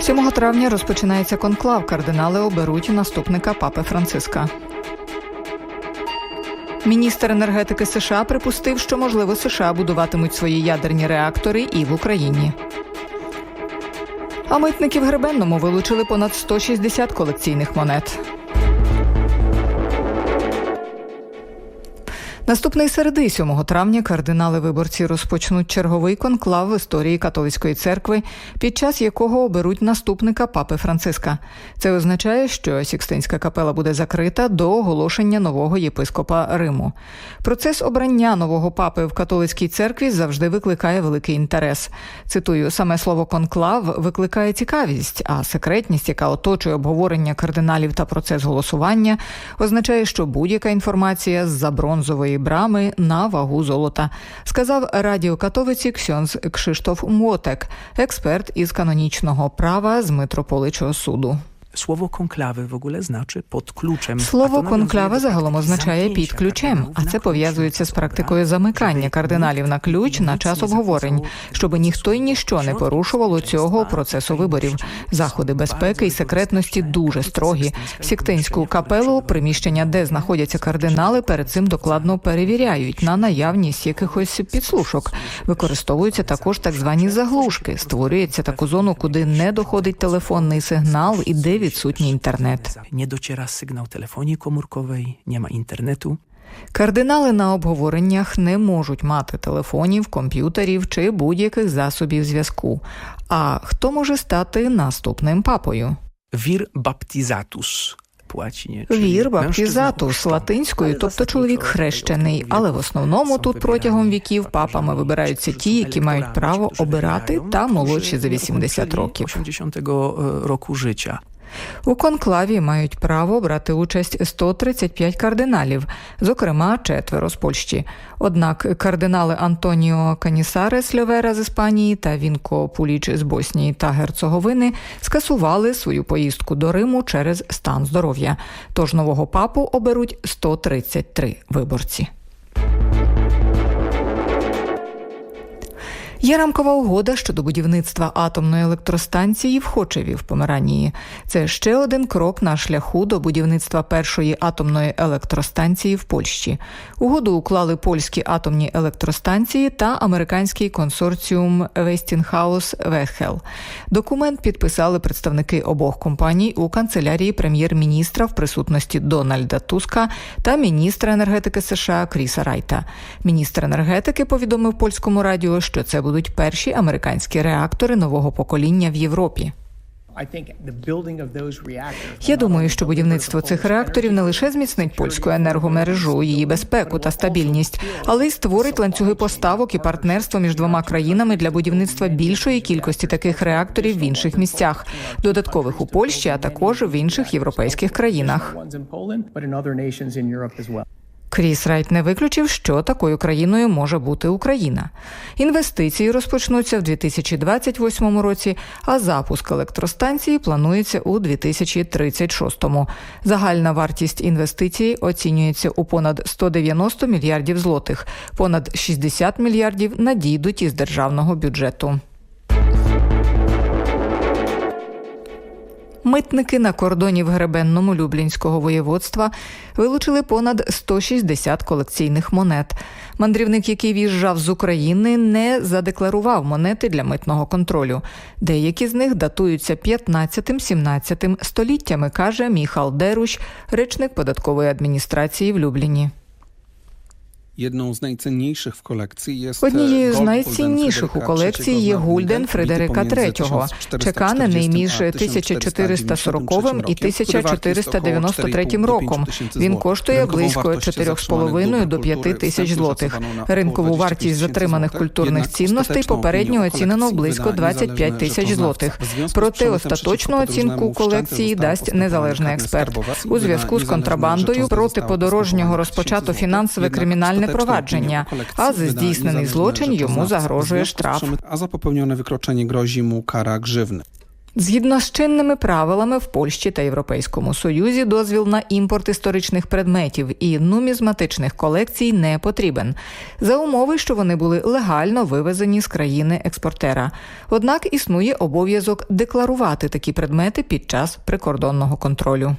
7 травня розпочинається конклав. Кардинали оберуть наступника папи Франциска. Міністр енергетики США припустив, що можливо США будуватимуть свої ядерні реактори і в Україні. А митники в Гребенному вилучили понад 160 колекційних монет. Наступної середи, 7 травня, кардинали-виборці розпочнуть черговий конклав в історії католицької церкви, під час якого оберуть наступника папи Франциска. Це означає, що Сікстинська капела буде закрита до оголошення нового єпископа Риму. Процес обрання нового папи в католицькій церкві завжди викликає великий інтерес. Цитую, саме слово конклав викликає цікавість, а секретність, яка оточує обговорення кардиналів та процес голосування, означає, що будь-яка інформація з за бронзової брами на вагу золота, сказав радіокатовиці Ксьонз Кшиштоф Мотек, експерт із канонічного права з митрополичого суду. Słowo konklawy w ogóle znaczy pod kluczem. Слово A to конклава загалом означає під ключем, а це пов'язується з практикою замикання кардиналів на ключ на час обговорень, щоб ніхто й ніщо не порушувало цього процесу виборів. Заходи безпеки і секретності дуже строгі. Сіктинську капелу, приміщення, де знаходяться кардинали, перед цим докладно перевіряють на наявність якихось підслушок. Використовуються також так звані заглушки. Створюється таку зону, куди не доходить телефонний сигнал і де відсутній інтернет. Dociera sygnał telefonii komórkowej, nie ma internetu. Кардинали на обговореннях не можуть мати телефонів, комп'ютерів чи будь-яких засобів зв'язку. А хто може стати наступним папою? Vir baptizatus po łacinie. czyli Вір баптізатус латинською, тобто чоловік хрещений. Але в основному тут протягом віків папами вибираються ті, які мають право обирати та молодші за 80 років. 80 року життя. У конклаві мають право брати участь 135 кардиналів, зокрема четверо з Польщі. Однак кардинали Антоніо Канісарес Льовера з Іспанії та Вінко Пуліч з Боснії та Герцеговини скасували свою поїздку до Риму через стан здоров'я. Тож нового папу оберуть 133 виборці. Є рамкова угода щодо будівництва атомної електростанції в Хочеві в Померанії. Це ще один крок на шляху до будівництва першої атомної електростанції в Польщі. Угоду уклали польські атомні електростанції та американський консорціум Westinghouse Вехел. Документ підписали представники обох компаній у канцелярії прем'єр-міністра в присутності Дональда Туска та міністра енергетики США Кріса Райта. Міністр енергетики повідомив польському радіо, що це будуть перші американські реактори нового покоління в Європі. Я думаю, що будівництво цих реакторів не лише зміцнить польську енергомережу, її безпеку та стабільність, але й створить ланцюги поставок і партнерство між двома країнами для будівництва більшої кількості таких реакторів в інших місцях, додаткових у Польщі, а також в інших європейських країнах. Кріс Райт не виключив, що такою країною може бути Україна. Інвестиції розпочнуться в 2028 році, а запуск електростанції планується у 2036-му. Загальна вартість інвестицій оцінюється у понад 190 мільярдів злотих. Понад 60 мільярдів надійдуть із державного бюджету. Митники на кордоні в Гребенному Люблінського воєводства вилучили понад 160 колекційних монет. Мандрівник, який в'їжджав з України, не задекларував монети для митного контролю. Деякі з них датуються 15-17 століттями, каже Міхал Деруш, речник податкової адміністрації в Любліні. Однією з найцінніших у колекції є гульден Фредерика III, чеканений між 1440 і 1493 роком. Він коштує близько 4,5 до 5 тисяч злотих. Ринкову вартість затриманих культурних цінностей попередньо оцінено близько 25 тисяч злотих. Проте остаточну оцінку колекції дасть незалежний експерт. У зв'язку з контрабандою проти подорожнього розпочато фінансове кримінальне провадження, а за здійснений злочин йому загрожує штраф. A za popełnione wykroczenie grozi mu kara grzywny. Згідно з чинними правилами в Польщі та Європейському Союзі дозвіл на імпорт історичних предметів і нумізматичних колекцій не потрібен за умови, що вони були легально вивезені з країни експортера. Однак існує обов'язок декларувати такі предмети під час прикордонного контролю.